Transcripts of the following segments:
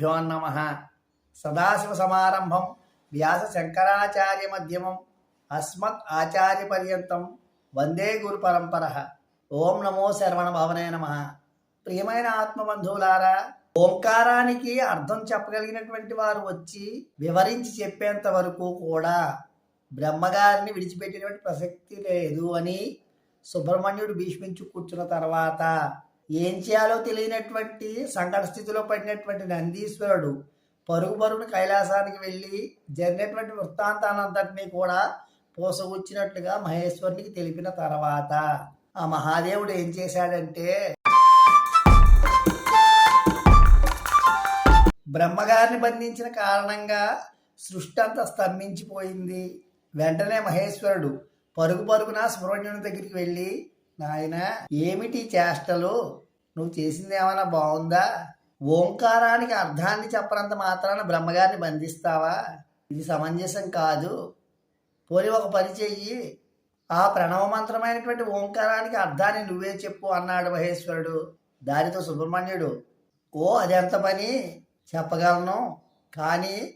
గురుభ్యో నమ. సదాశివ సమారంభం వ్యాస శంకరాచార్య మధ్యమం అస్మత్ ఆచార్య పర్యంతం వందే గురు పరంపర. ఓం నమో శరవణ భవనే నమ. ప్రియమైన ఆత్మబంధువులారా ఓంకారానికి అర్థం చెప్పగలిగినటువంటి వారు వచ్చి వివరించి చెప్పేంత వరకు కూడా బ్రహ్మగారిని విడిచిపెట్టినటువంటి ప్రసక్తి లేదు అని సుబ్రహ్మణ్యుడు భీష్మించు కూర్చున్న తర్వాత ఏం చేయాలో తెలియనటువంటి సంకట స్థితిలో పడినటువంటి నందీశ్వరుడు పరుగు పరుగును కైలాసానికి వెళ్ళి జరిగినటువంటి వృత్తాంతానంతటినీ కూడా పోసగుచ్చినట్లుగా మహేశ్వరునికి తెలిపిన తర్వాత ఆ మహాదేవుడు ఏం చేశాడంటే బ్రహ్మగారిని బంధించిన కారణంగా సృష్టి అంతా స్తంభించిపోయింది. వెంటనే మహేశ్వరుడు పరుగు పరుగున సుబ్రహ్మణ్యుని దగ్గరికి వెళ్ళి నాయన ఏమిటి చేష్టలు? నువ్వు చేసింది ఏమైనా బాగుందా? ఓంకారానికి అర్థాన్ని చెప్పనంత మాత్రాన బ్రహ్మగారిని బంధిస్తావా? ఇది సమంజసం కాదు. పోని ఒక పని చెయ్యి. ఆ ప్రణవ మంత్రమైనటువంటి ఓంకారానికి అర్థాన్ని నువ్వే చెప్పు అన్నాడు మహేశ్వరుడు. దానితో సుబ్రహ్మణ్యుడు ఓ అదెంత పని? చెప్పగలను. కానీ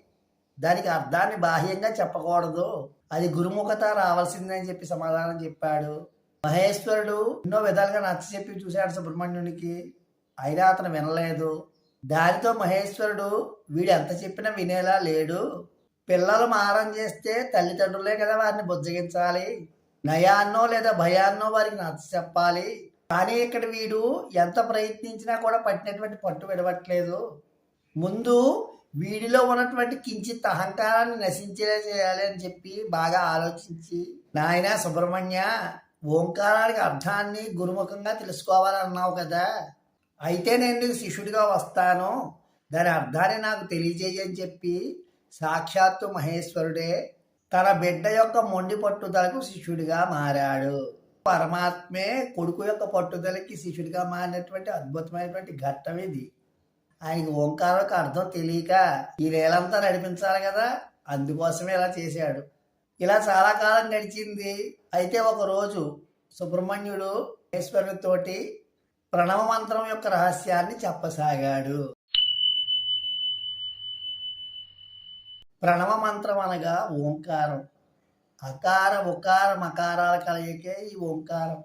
దానికి అర్థాన్ని బాహ్యంగా చెప్పకూడదు. అది గురుముఖత రావాల్సిందని చెప్పి సమాధానం చెప్పాడు. మహేశ్వరుడు ఎన్నో విధాలుగా నచ్చ చెప్పి చూశాడు సుబ్రహ్మణ్యునికి. అయినా అతను వినలేదు. దానితో మహేశ్వరుడు వీడు ఎంత చెప్పినా వినేలా లేడు. పిల్లలు మారం చేస్తే తల్లిదండ్రులే కదా వారిని బుజ్జగించాలి. నయాన్నో లేదా భయాన్నో వారికి నచ్చ చెప్పాలి. కానీ ఇక్కడ వీడు ఎంత ప్రయత్నించినా కూడా పట్టినటువంటి పట్టు విడవట్లేదు. ముందు వీడిలో ఉన్నటువంటి కించిత్ అహంకారాన్ని నశించేలా చేయాలి అని చెప్పి బాగా ఆలోచించి నాయన సుబ్రహ్మణ్య ఓంకారానికి అర్థాన్ని గురుముఖంగా తెలుసుకోవాలన్నావు కదా. అయితే నేను నీకు శిష్యుడిగా వస్తాను. దాని అర్థాన్ని నాకు తెలియజేయని చెప్పి సాక్షాత్తు మహేశ్వరుడే తన బిడ్డ యొక్క మొండి పట్టుదలకు శిష్యుడిగా మారాడు. పరమాత్మే కొడుకు యొక్క పట్టుదలకి శిష్యుడిగా మారినటువంటి అద్భుతమైనటువంటి ఘట్టం ఇది. ఆయనకి ఓంకారకు అర్థం తెలియక ఈ వేలంతా నడిపించాలి కదా. అందుకోసమే ఇలా చేశాడు. ఇలా చాలా కాలం గడిచింది. అయితే ఒక రోజు సుబ్రహ్మణ్యుడు ఈశ్వరుడితోటి ప్రణవ మంత్రం యొక్క రహస్యాన్ని చెప్పసాగాడు. ప్రణవ మంత్రం అనగా ఓంకారం. అకార ఉకార మకారాల కలయికే ఈ ఓంకారం.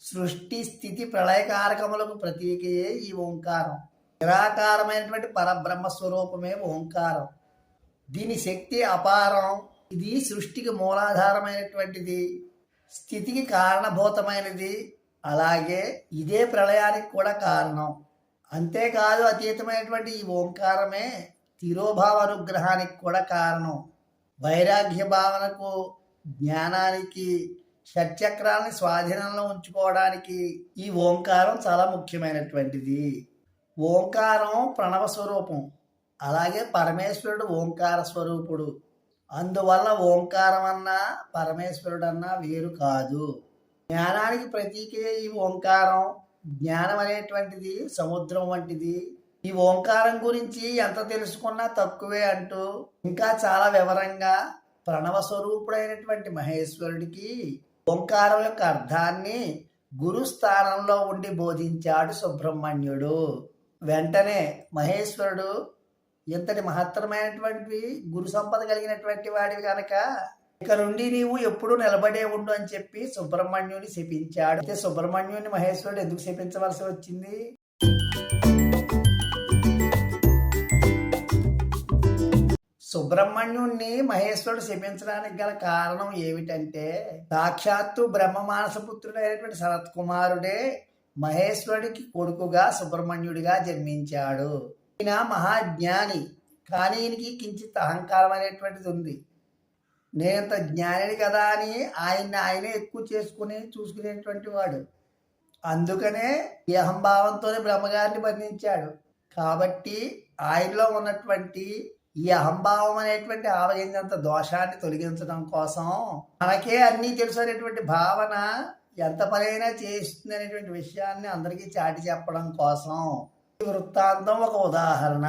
సృష్టి స్థితి ప్రళయకారకములకు ప్రతీకయే ఈ ఓంకారం. నిరాకారమైనటువంటి పరబ్రహ్మ స్వరూపమే ఓంకారం. దీని శక్తి అపారం. ఇది సృష్టికి మూలాధారమైనటువంటిది స్థితికి కారణభూతమైనది. అలాగే ఇదే ప్రళయానికి కూడా కారణం. అంతేకాదు అతీతమైనటువంటి ఈ ఓంకారమే తిరోభావ అనుగ్రహానికి కూడా కారణం. వైరాగ్య భావనకు జ్ఞానానికి షట్చక్రాలని స్వాధీనంలో ఉంచుకోవడానికి ఈ ఓంకారం చాలా ముఖ్యమైనటువంటిది. ఓంకారం ప్రణవ స్వరూపం అలాగే పరమేశ్వరుడు ఓంకార స్వరూపుడు. అందువల్ల ఓంకారం అన్నా పరమేశ్వరుడు అన్నా వేరు కాదు. జ్ఞానానికి ప్రతీకే ఈ ఓంకారం. జ్ఞానం అనేటువంటిది సముద్రం వంటిది. ఈ ఓంకారం గురించి ఎంత తెలుసుకున్నా తక్కువే అంటూ ఇంకా చాలా వివరంగా ప్రణవ స్వరూపుడైనటువంటి మహేశ్వరుడికి ఓంకారం యొక్క అర్థాన్ని గురు స్థానంలో ఉండి బోధించాడు సుబ్రహ్మణ్యుడు. వెంటనే మహేశ్వరుడు ఇంతటి మహత్తరమైనటువంటి గురు సంపద కలిగినటువంటి వాడివి కనుక ఇక నుండి నీవు ఎప్పుడు నిలబడే ఉండు అని చెప్పి సుబ్రహ్మణ్యుని శపించాడు. అయితే సుబ్రహ్మణ్యుని మహేశ్వరుడు ఎందుకు శపించవలసి వచ్చింది? సుబ్రహ్మణ్యుణ్ణి మహేశ్వరుడు శపించడానికి గల కారణం ఏమిటంటే సాక్షాత్తు బ్రహ్మ మానసపుత్రుడైనటువంటి శరత్ కుమారుడే మహేశ్వరుడికి కొడుకుగా సుబ్రహ్మణ్యుడిగా జన్మించాడు. ఈయన మహాజ్ఞాని. కానీ ఈయనకి కించిత్ అహంకారం అనేటువంటిది ఉంది. నేనంత జ్ఞానిని కదా అని ఆయన్ని ఆయనే ఎక్కువ చేసుకుని చూసుకునేటువంటి వాడు. అందుకనే ఈ అహంభావంతోనే బ్రహ్మగారిని బంధించాడు. కాబట్టి ఆయనలో ఉన్నటువంటి ఈ అహంభావం అనేటువంటి ఆవగించంత దోషాన్ని తొలగించడం కోసం మనకే అన్నీ తెలుసు అనేటువంటి భావన ఎంత పనైనా చేస్తుంది అనేటువంటి విషయాన్ని అందరికీ చాటి చెప్పడం కోసం వృత్తాంతం ఒక ఉదాహరణ.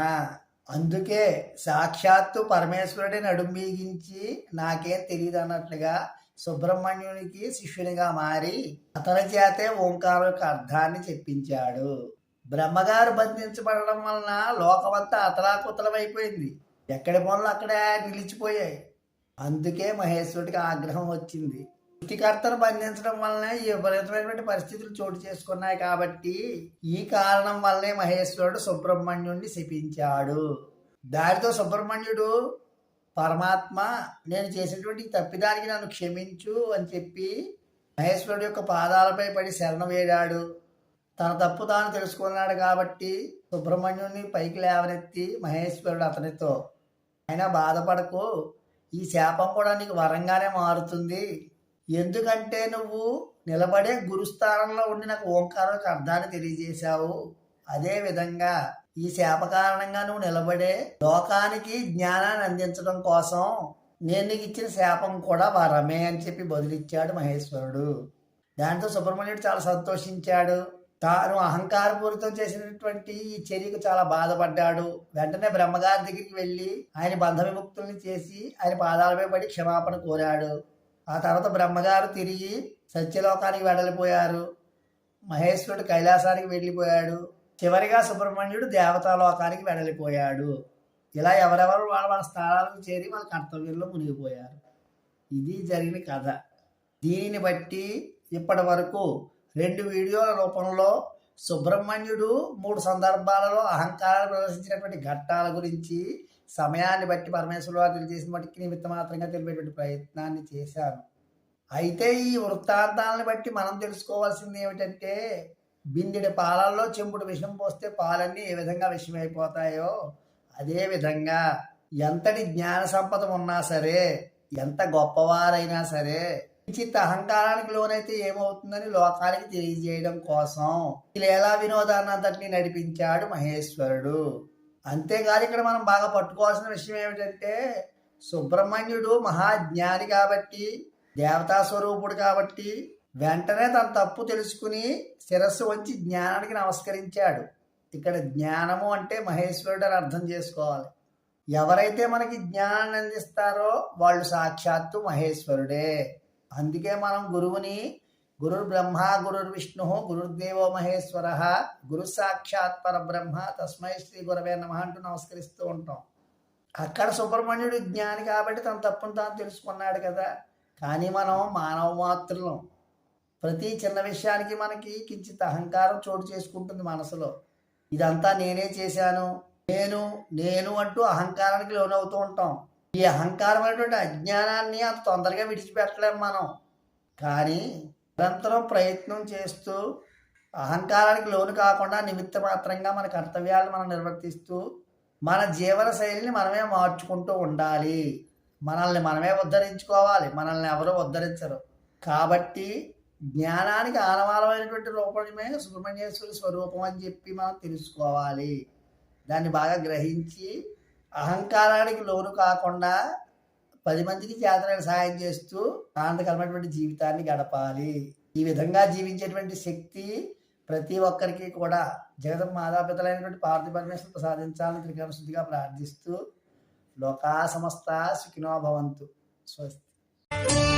అందుకే సాక్షాత్తు పరమేశ్వరుడిని నడుంబీగించి నాకేం తెలియదు అన్నట్లుగా సుబ్రహ్మణ్యునికి శిష్యునిగా మారి అతని చేతే ఓంకారం యొక్క అర్థాన్ని చెప్పించాడు. బ్రహ్మగారు బంధించబడడం వలన లోకమంతా అతలాకుతలమైపోయింది. ఎక్కడి పనులు అక్కడే నిలిచిపోయాయి. అందుకే మహేశ్వరుడికి ఆగ్రహం వచ్చింది. వృత్తికర్తను బంధించడం వల్లనే ఈ విపరీతమైనటువంటి పరిస్థితులు చోటు చేసుకున్నాయి కాబట్టి ఈ కారణం వల్లనే మహేశ్వరుడు సుబ్రహ్మణ్యుడిని శపించాడు. దానితో సుబ్రహ్మణ్యుడు పరమాత్మ నేను చేసినటువంటి తప్పిదానికి నన్ను క్షమించు అని చెప్పి మహేశ్వరుడు యొక్క పాదాలపై పడి శరణ వేడాడు తన తప్పు తాను తెలుసుకున్నాడు కాబట్టి సుబ్రహ్మణ్యుడిని పైకి లేవనెత్తి మహేశ్వరుడు అతనితో అయినా బాధపడకు ఈ శాపం కూడా నీకు వరంగానే మారుతుంది. ఎందుకంటే నువ్వు నిలబడే గురుస్థానంలో ఉండి నాకు ఓంకారం అర్థాన్ని తెలియజేశావు. అదే విధంగా ఈ శాప కారణంగా నువ్వు నిలబడే లోకానికి జ్ఞానాన్ని అందించడం కోసం నేను నీకు ఇచ్చిన శాపం కూడా వరమే అని చెప్పి బదులిచ్చాడు మహేశ్వరుడు. దాంతో సుబ్రహ్మణ్యుడు చాలా సంతోషించాడు. తాను అహంకారపూరితం చేసినటువంటి ఈ చర్యకు చాలా బాధపడ్డాడు. వెంటనే బ్రహ్మగారి దగ్గరికి వెళ్ళి ఆయన బంధ విముక్తుల్ని చేసి ఆయన పాదాలపై పడి క్షమాపణ కోరాడు. ఆ తర్వాత బ్రహ్మగారు తిరిగి సత్యలోకానికి వెడలిపోయారు. మహేశ్వరుడు కైలాసానికి వెళ్ళిపోయాడు. చివరిగా సుబ్రహ్మణ్యుడు దేవతాలోకానికి వెడలిపోయాడు. ఇలా ఎవరెవరు వాళ్ళ వాళ్ళ స్థానాలకు చేరి వాళ్ళ కర్తవ్యంలో మునిగిపోయారు. ఇది జరిగిన కథ. దీనిని బట్టి ఇప్పటి వరకు రెండు వీడియోల రూపంలో సుబ్రహ్మణ్యుడు మూడు సందర్భాలలో అహంకారాన్ని ప్రదర్శించినటువంటి ఘట్టాల గురించి సమయాన్ని బట్టి పరమేశ్వరుడు వారు తెలియజేసిన బట్టి నిమిత్త మాత్రంగా తెలిపేటువంటి ప్రయత్నాన్ని చేశాను అయితే ఈ వృత్తాంతాలను బట్టి మనం తెలుసుకోవాల్సింది ఏమిటంటే బిందెడి పాలల్లో చెంపుడు విషం పోస్తే పాలన్నీ ఏ విధంగా విషమైపోతాయో అదే విధంగా ఎంతటి జ్ఞాన సంపద ఉన్నా సరే ఎంత గొప్పవారైనా సరే చిత్త అహంకారానికి లోనైతే ఏమవుతుందని లోకానికి తెలియజేయడం కోసం ఈ వినోదాన్ని అంతటినీ నడిపించాడు మహేశ్వరుడు. అంతేకాదు ఇక్కడ మనం బాగా పట్టుకోవాల్సిన విషయం ఏమిటంటే సుబ్రహ్మణ్యుడు మహాజ్ఞాని కాబట్టి దేవతా స్వరూపుడు కాబట్టి వెంటనే తన తప్పు తెలుసుకుని శిరస్సు వంచి జ్ఞానానికి నమస్కరించాడు. ఇక్కడ జ్ఞానము అంటే మహేశ్వరుడు అని అర్థం చేసుకోవాలి. ఎవరైతే మనకి జ్ఞానాన్ని అందిస్తారో వాళ్ళు సాక్షాత్తు మహేశ్వరుడే. అందుకే మనం గురువుని గురుర్ బ్రహ్మ గురుర్ విష్ణు గురుర్దేవో మహేశ్వర గురు సాక్షాత్ పరబ్రహ్మ తస్మై శ్రీ గురవే నమ అంటూ నమస్కరిస్తూ ఉంటాం. అక్కడ సుబ్రహ్మణ్యుడు జ్ఞాని కాబట్టి తన తప్పును తాను తెలుసుకున్నాడు కదా. కానీ మనం మానవ మాత్రులం. ప్రతి చిన్న విషయానికి మనకి కించిత్ అహంకారం చోటు చేసుకుంటుంది మనసులో. ఇదంతా నేనే చేశాను. నేను నేను అంటూ అహంకారానికి లోనవుతూ ఉంటాం. ఈ అహంకారం అనేటువంటి అజ్ఞానాన్ని అంత తొందరగా విడిచిపెట్టలేము మనం. కానీ నిరంతరం ప్రయత్నం చేస్తూ అహంకారానికి లోను కాకుండా నిమిత్త మాత్రంగా మన కర్తవ్యాలను మనం నిర్వర్తిస్తూ మన జీవన శైలిని మనమే మార్చుకుంటూ ఉండాలి. మనల్ని మనమే ఉద్ధరించుకోవాలి. మనల్ని ఎవరూ ఉద్ధరించరు. కాబట్టి జ్ఞానానికి ఆనవాలమైనటువంటి రూపమే సుబ్రహ్మణ్యేశ్వరి స్వరూపం అని చెప్పి మనం తెలుసుకోవాలి. దాన్ని బాగా గ్రహించి అహంకారానికి లోను కాకుండా పది మందికి చేతనైన సాయం చేస్తూ ఆనందకరమైనటువంటి జీవితాన్ని గడపాలి. ఈ విధంగా జీవించేటువంటి శక్తి ప్రతి ఒక్కరికి కూడా జగన్ మాతాపితలైనటువంటి పార్థి పరమేశ్వరు ప్రసాదించాలని త్రికరణ శుద్ధిగా ప్రార్థిస్తూ లోకా సమస్త సుఖినో భవంతు. స్వస్తి.